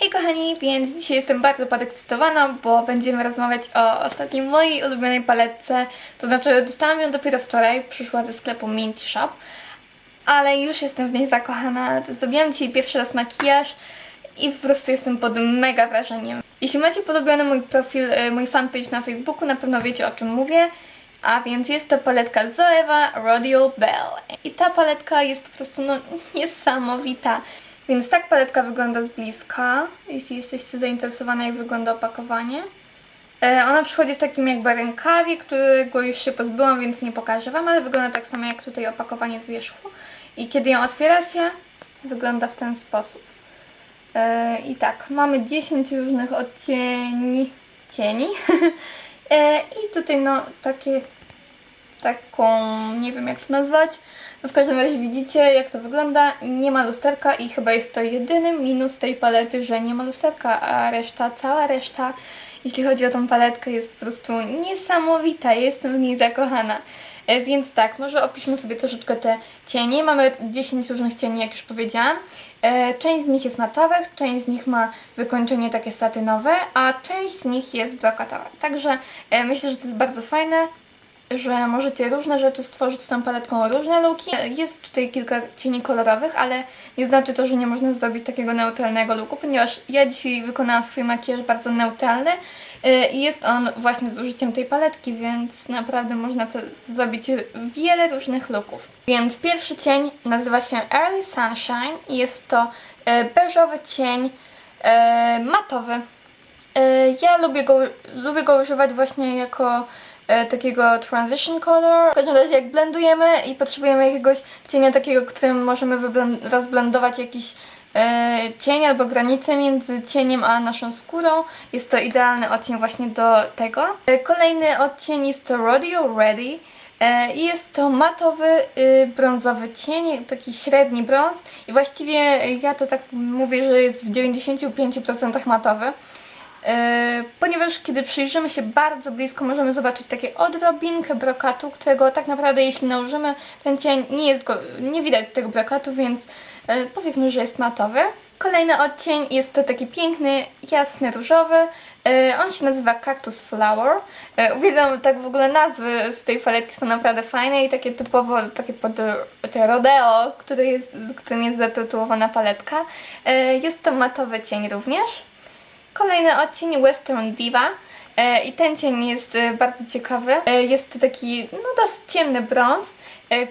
Hej kochani, więc dzisiaj jestem bardzo podekscytowana, bo będziemy rozmawiać o ostatniej mojej ulubionej paletce. To znaczy, dostałam ją dopiero wczoraj, przyszła ze sklepu Minty Shop, ale już jestem w niej zakochana. Zrobiłam dzisiaj pierwszy raz makijaż i po prostu jestem pod mega wrażeniem. Jeśli macie podobiony mój profil, y, mój fanpage na Facebooku, na pewno wiecie o czym mówię. A więc jest to paletka Zoeva Rodeo Bell. I ta paletka jest po prostu no, niesamowita. Więc tak paletka wygląda z bliska, jeśli jesteście zainteresowane jak wygląda opakowanie. E, Ona przychodzi w takim jakby rękawie, którego już się pozbyłam, więc nie pokażę Wam, ale wygląda tak samo jak tutaj opakowanie z wierzchu. I kiedy ją otwieracie, wygląda w ten sposób. E, I tak, mamy 10 różnych odcieni cieni. E, I tutaj no takie taką, nie wiem jak to nazwać. No w każdym razie widzicie jak to wygląda. Nie ma lusterka i chyba jest to jedyny minus tej palety, że nie ma lusterka, a reszta, cała reszta, jeśli chodzi o tą paletkę jest po prostu niesamowita. Jestem w niej zakochana. E, Więc tak, może opiszmy sobie troszeczkę te cienie. Mamy 10 różnych cieni, jak już powiedziałam. E, Część z nich jest matowych, część z nich ma wykończenie takie satynowe, a część z nich jest brokatowa. Także e, myślę, że to jest bardzo fajne że możecie różne rzeczy stworzyć z tą paletką, różne looki. Jest tutaj kilka cieni kolorowych, ale nie znaczy to, że nie można zrobić takiego neutralnego looku, ponieważ ja dzisiaj wykonałam swój makijaż bardzo neutralny yy, i jest on właśnie z użyciem tej paletki, więc naprawdę można to zrobić wiele różnych looków. Więc pierwszy cień nazywa się Early Sunshine i jest to yy, beżowy cień yy, matowy. Ja lubię go, lubię go używać właśnie jako takiego transition color. W każdym razie jak blendujemy i potrzebujemy jakiegoś cienia takiego, którym możemy rozblendować jakiś e, cień albo granicę między cieniem a naszą skórą, jest to idealny odcień właśnie do tego. E, kolejny odcień jest to Rodeo Ready. E, I jest to matowy, y, brązowy cień, taki średni brąz. I właściwie ja to tak mówię, że jest w 95% matowy. E, ponieważ kiedy przyjrzymy się bardzo blisko, możemy zobaczyć takie odrobinkę brokatu, którego tak naprawdę jeśli nałożymy ten cień, nie, jest go, nie widać tego brokatu, więc e, powiedzmy, że jest matowy. Kolejny odcień jest to taki piękny, jasny, różowy. E, On się nazywa Cactus Flower. Uwielbiam tak w ogóle nazwy z tej paletki są naprawdę fajne i takie typowo takie pod te rodeo, które jest, którym jest zatytułowana paletka. Jest to matowy cień również. Kolejny odcień Western Diva. E, I ten cień jest e, bardzo ciekawy. E, Jest to taki no, dosyć ciemny brąz,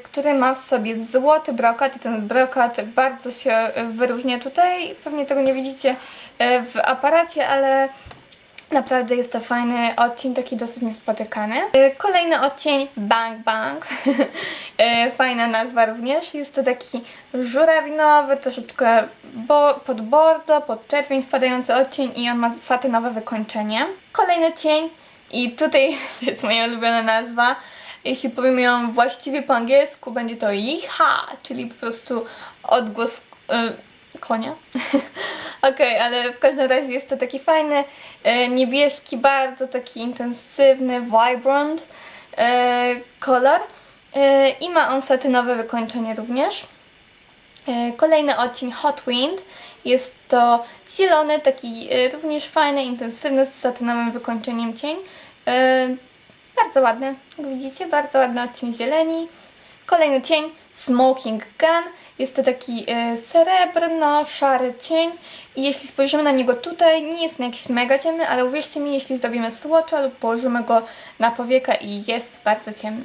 który ma w sobie złoty brokat i ten brokat bardzo się wyróżnia tutaj. Pewnie tego nie widzicie w aparacie, ale Naprawdę jest to fajny odcień, taki dosyć niespotykany. E, Kolejny odcień Bang Bang. E, Fajna nazwa również. Jest to taki żurawinowy, troszeczkę bo, pod bordo, pod czerwień wpadający odcień i on ma satynowe wykończenie. Kolejny cień i tutaj to jest moja ulubiona nazwa. Jeśli powiem ją właściwie po angielsku, będzie to Yiha, czyli po prostu odgłos y, konia. Okej, ale w każdym razie jest to taki fajny, e, niebieski, bardzo taki intensywny, vibrant e, kolor. E, I ma on satynowe wykończenie również. Kolejny odcień Hot Wind jest to zielony, taki również fajny, intensywny, z satynowym wykończeniem cień. Bardzo ładny, jak widzicie, bardzo ładny odcień zieleni. Kolejny cień Smoking Gun. Jest to taki e, srebrno-szary cień i jeśli spojrzymy na niego tutaj, nie jest on jakiś mega ciemny, ale uwierzcie mi, jeśli zrobimy swatcha lub położymy go na powiekę i jest bardzo ciemny.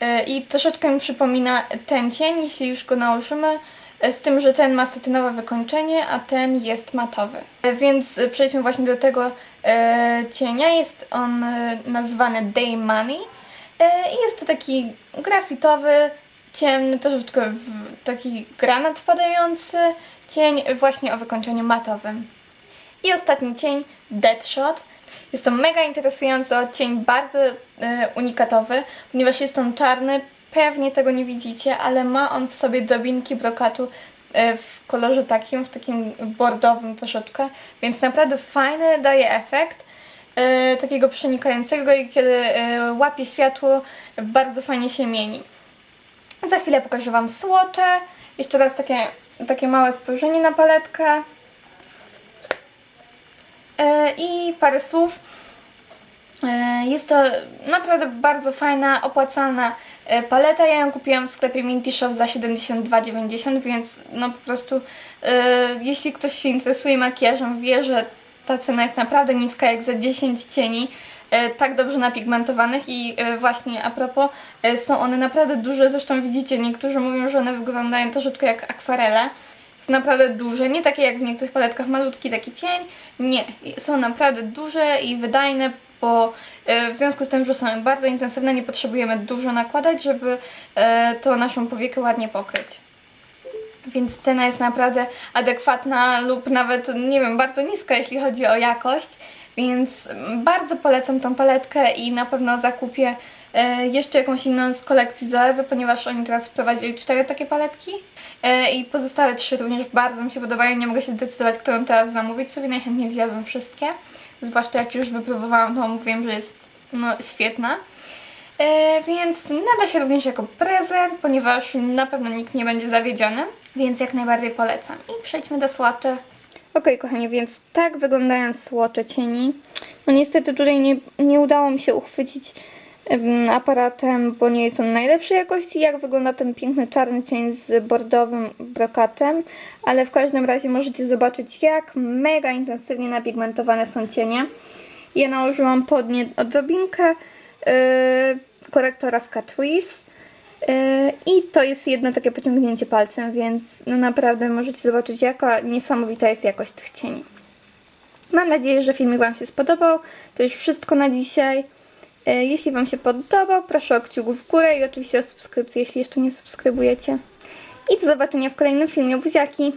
E, I troszeczkę mi przypomina ten cień, jeśli już go nałożymy, e, z tym, że ten ma satynowe wykończenie, a ten jest matowy. Więc przejdźmy właśnie do tego cienia. Jest on nazwany Day Money i jest to taki grafitowy, ciemny, troszeczkę w, taki granat wpadający cień właśnie o wykończeniu matowym. I ostatni cień, Deadshot. Jest to mega interesujący odcień, bardzo e, unikatowy, ponieważ jest on czarny, pewnie tego nie widzicie, ale ma on w sobie drobinki brokatu e, w kolorze takim, w takim bordowym troszeczkę, więc naprawdę fajny, daje efekt e, takiego przenikającego i kiedy e, łapie światło, bardzo fajnie się mieni. Za chwilę pokażę Wam słocze. Jeszcze raz takie, takie małe spojrzenie na paletkę. i parę słów. E, Jest to naprawdę bardzo fajna, opłacalna e, paleta. Ja ją kupiłam w sklepie Minty Shop za 72,90, więc no po prostu e, jeśli ktoś się interesuje makijażem, wie, że ta cena jest naprawdę niska, jak za 10 cieni, e, tak dobrze napigmentowanych i e, właśnie a propos, e, są one naprawdę duże, zresztą widzicie, niektórzy mówią, że one wyglądają troszeczkę jak akwarele. Są naprawdę duże, nie takie jak w niektórych paletkach, malutki taki cień. Nie, są naprawdę duże i wydajne, bo e, w związku z tym, że są bardzo intensywne, nie potrzebujemy dużo nakładać, żeby e, tą naszą powiekę ładnie pokryć. Więc cena jest naprawdę adekwatna lub nawet, nie wiem, bardzo niska, jeśli chodzi o jakość. Więc bardzo polecam tą paletkę i na pewno zakupię e, jeszcze jakąś inną z kolekcji Zoewy, ponieważ oni teraz wprowadzili cztery takie paletki. E, I pozostałe trzy również bardzo mi się podobają. Nie mogę się zdecydować, którą teraz zamówić sobie. Najchętniej wzięłabym wszystkie. Zwłaszcza jak już wypróbowałam, to mówiłem, że jest no, świetna. E, więc nada się również jako prezent, ponieważ na pewno nikt nie będzie zawiedziony, więc jak najbardziej polecam. I przejdźmy do słoczy. Okej, kochani, więc tak wyglądają słocze cieni. No niestety tutaj nie, nie udało mi się uchwycić em, aparatem, bo nie jest on najlepszej jakości, jak wygląda ten piękny czarny cień z bordowym brokatem, ale w każdym razie możecie zobaczyć, jak mega intensywnie napigmentowane są cienie. Ja nałożyłam pod nie odrobinkę yy, korektora z Catrice i to jest jedno takie pociągnięcie palcem, więc no naprawdę możecie zobaczyć, jaka niesamowita jest jakość tych cieni. Mam nadzieję, że filmik Wam się spodobał. To już wszystko na dzisiaj. Yy, Jeśli Wam się podobał, proszę o kciuk w górę i oczywiście o subskrypcję, jeśli jeszcze nie subskrybujecie. I do zobaczenia w kolejnym filmie. Buziaki!